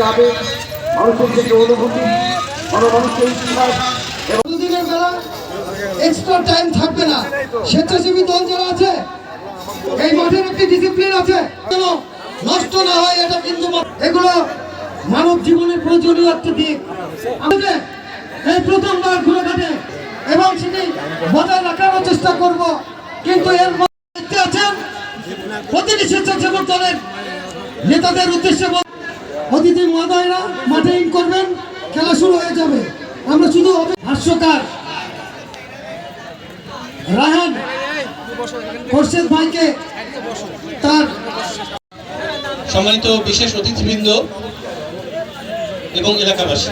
থেকে আবেগ মানুষের থেকে অনুভূতি মানুষের ইতিহাস এক্সট্রা টাইম থাকবে না। স্বেচ্ছাসেবী দল যারা আছে, এই মাঠের একটি ডিসিপ্লিন আছে। যেন নষ্ট না হয় এটা কিন্তু এগুলো মানব জীবনের প্রয়োজনীয় একটা দিক। আমাদের এই প্রথমবার ঘুরে ঘাটে এবং সেটি বজায় রাখারও চেষ্টা করব। কিন্তু এর মধ্যে আছেন, প্রতিটি স্বেচ্ছাসেবক দলের নেতাদের উদ্দেশ্যে অতিথি মহোদয়রা মাঠে ইন করবেন, খেলা শুরু হয়ে যাবে। আমরা শুধু হাস্যকার। রাহান, খোরশেদ ভাইকে তার সম্মানিত বিশেষ অতিথিবৃন্দ এবং এলাকাবাসী।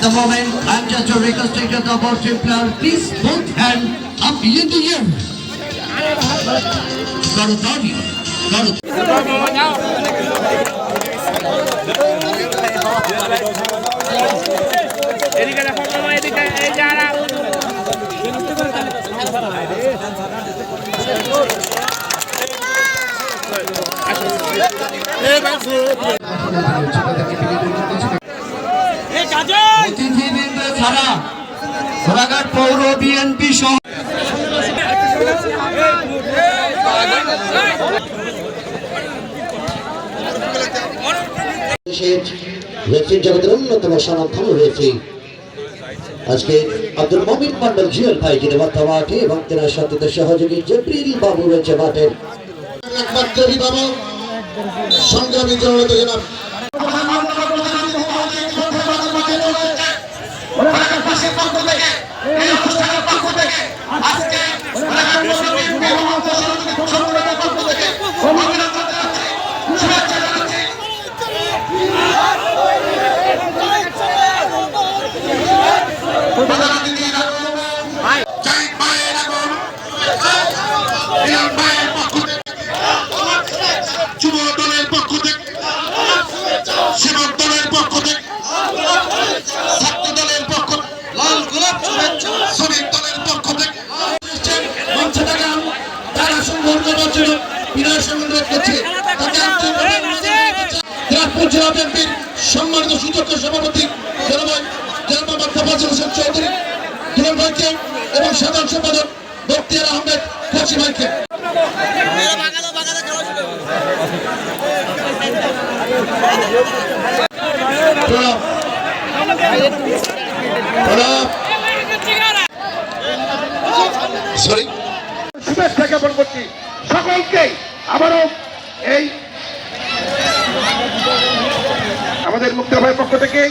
At the moment, I'm just requesting to the opposite player, please both hand up in the air. করো দাবি করো এদিকে দেখো মামা এদিকে এই যারা অতিথিবৃন্দ ছাড়া ঘোড়াঘাট পৌর বিএনপি সহ জগতের অন্যতম সনাতন রেফরি আজকে আব্দুল মমিন মন্ডল জুয়েল ভাই যিনি মাথা মাঠে এবং তেনার সাথে সহযোগী বাবু রয়েছে মাঠের। একমাত্র অভিভাবক সংগ্রামী জনতা জনাব যুব করছিল বিনয় সমুদ্র করছে দিনাজপুর জেলা বিএনপির সম্মানিত সুযোগ্য সভাপতি জনময় মোহাম্মদ তাফাজুল হোসেন চৌধুরী দুলাল ভাইকে এবং সাধারণ সম্পাদক বক্তিয়ার আহমেদ কচি ভাইকে। শুভেচ্ছা জ্ঞাপন করছি। সকলকে আবারও এই আমাদের মুক্ত ভাইয়ের পক্ষ থেকে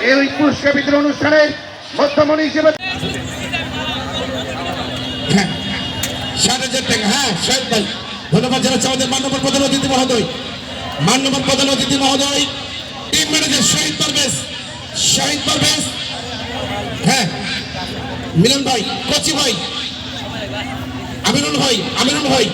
এই পুরস্কার বিতরণ অনুষ্ঠানের মধ্যমণি হিসেবে হ্যাঁ ধন্যবাদ আমাদের প্রধান অতিথি প্রধান অতিথি মহোদয় হ্যাঁ মিলন ভাই ভাই আমিরুল ভাই আমিরুল ভাই।